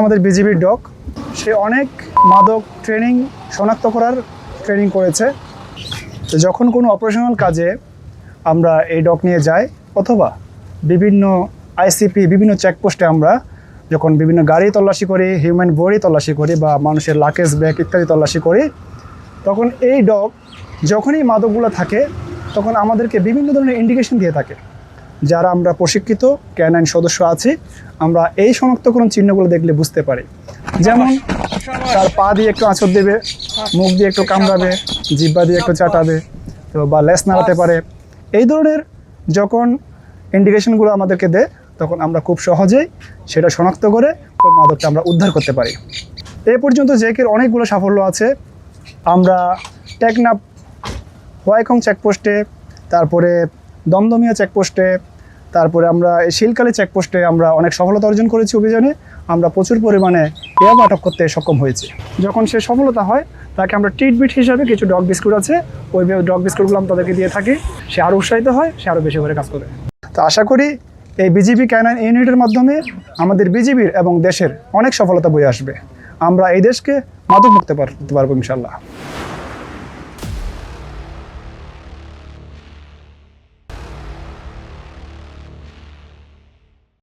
আমাদের বিজিবির ডগ সে অনেক মাদক ট্রেনিং শনাক্ত করার ট্রেনিং করেছে। তো যখন কোনো অপারেশনাল কাজে আমরা এই ডগ নিয়ে যাই, অথবা বিভিন্ন আইসিপি, বিভিন্ন চেকপোস্টে আমরা যখন বিভিন্ন গাড়ি তল্লাশি করি হিউম্যান বডি তল্লাশি করি বা মানুষের লাকেজ ব্যাগ ইত্যাদি তল্লাশি করি, তখন এই ডগ যখনই মাদকগুলো থাকে, তখন আমাদেরকে বিভিন্ন ধরনের ইন্ডিকেশন দিয়ে থাকে। যারা আমরা প্রশিক্ষিত ক্যানাইন সদস্য আছি, আমরা এই শনাক্তকরণ চিহ্নগুলো দেখলে বুঝতে পারি। যেমন, তার পা দিয়ে একটু আঁচড় দেবে, মুখ দিয়ে একটু কামড়াবে, জিব্বা দিয়ে একটু চাটাবে, তো বা লেস নাড়াতে পারে। এই ধরনের যখন ইন্ডিকেশনগুলো আমাদেরকে দেয়, তখন আমরা খুব সহজেই সেটা শনাক্ত করে ওই মাদকটা আমরা উদ্ধার করতে পারি। এ পর্যন্ত জেকের অনেকগুলো সাফল্য আছে। আমরা টেকনাপ হোয়াইখং চেকপোস্টে তারপরে দমদমিয়া চেকপোস্টে তারপরে আমরা এই শিলকালি চেকপোস্টে আমরা অনেক সফলতা অর্জন করেছি অভিযানে। আমরা প্রচুর পরিমাণে পেয়াব আটক করতে সক্ষম হয়েছি। যখন সে সফলতা হয়, তাকে আমরা ট্রিটবিট হিসাবে কিছু ডগ বিস্কুট আছে, ওই ডগ বিস্কুটগুলো আমরা তাদেরকে দিয়ে থাকি। সে আরও উৎসাহিত হয়, সে আরও বেশি করে কাজ করে। তো আশা করি এই বিজিবি ক্যানাইন ইউনিটের মাধ্যমে আমাদের বিজিবির এবং দেশের অনেক সফলতা বয়ে আসবে। আমরা এই দেশকে মাদক মুক্ত করতে পারব ইনশাল্লাহ